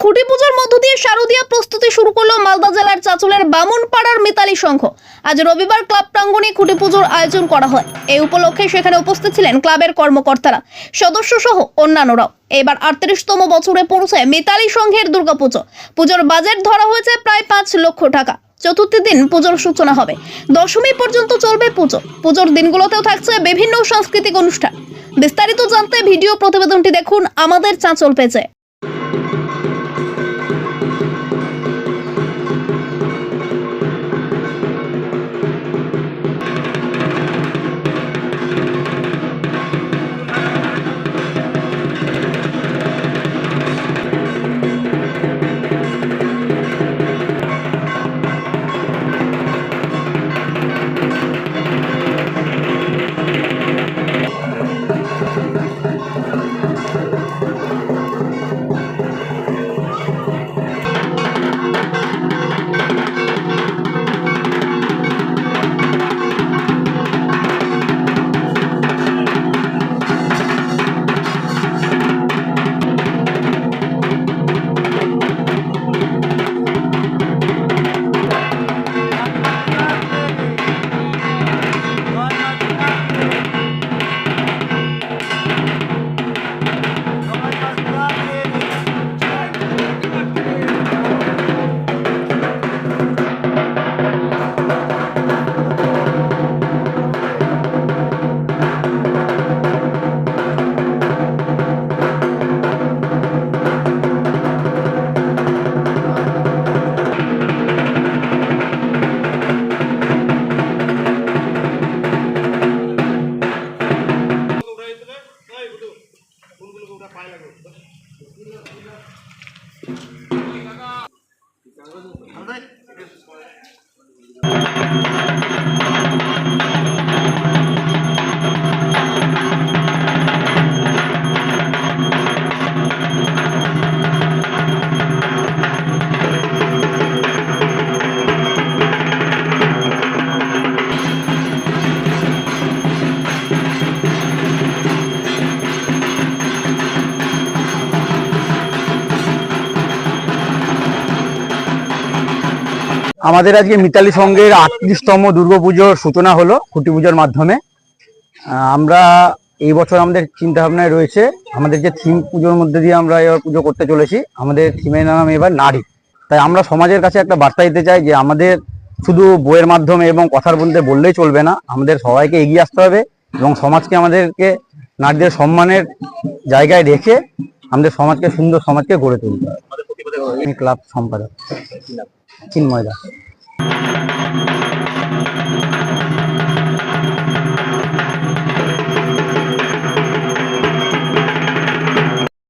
খুঁটি পুজোর মধ্য দিয়ে শারদীয়া প্রস্তুতি শুরু করল মালদা জেলার চাচলের বামনপাড়ার মিতালি সংঘ। আজ রবিবার ক্লাব প্রাঙ্গণে খুঁটি পুজোর আয়োজন করা হয়। এই উপলক্ষে সেখানে উপস্থিত ছিলেন ক্লাবের কর্মকর্তারা সদস্য সহ অন্যান্যরাও। এবার আটত্রিশতম বছরে পৌঁছে মিতালি সংঘের দুর্গাপুজো। পুজোর বাজেট ধরা হয়েছে প্রায় পাঁচ লক্ষ টাকা। চতুর্থ দিন পুজোর সূচনা হবে। দশমী পর্যন্ত চলবে পুজো। পুজোর দিনগুলোতেও থাকছে বিভিন্ন সাংস্কৃতিক অনুষ্ঠান। বিস্তারিত জানতে ভিডিও প্রতিবেদনটি দেখুন আমাদের চাঁচল পেজে। 감사합니다. আমাদের আজকে মিতালি সংঘের আটত্রিশতম দুর্গাপুজোর সূচনা হলো খুঁটি পুজোর মাধ্যমে। আমরা এই বছর আমাদের চিন্তা ভাবনায় রয়েছে, আমাদের যে থিম পুজোর মধ্যে দিয়ে আমরা এবার পুজো করতে চলেছি, আমাদের থিমের নাম এবার নারী। তাই আমরা সমাজের কাছে একটা বার্তা দিতে চাই যে আমাদের শুধু বইয়ের মাধ্যমে এবং কথার বলতে বললেই চলবে না, আমাদের সবাইকে এগিয়ে আসতে হবে এবং সমাজকে আমাদেরকে নারীদের সম্মানের জায়গায় রেখে আমাদের সমাজকে সুন্দর সমাজকে গড়ে তুলতে হবে। ক্লাব সম্পাদক। চিন্ময় দাস। Música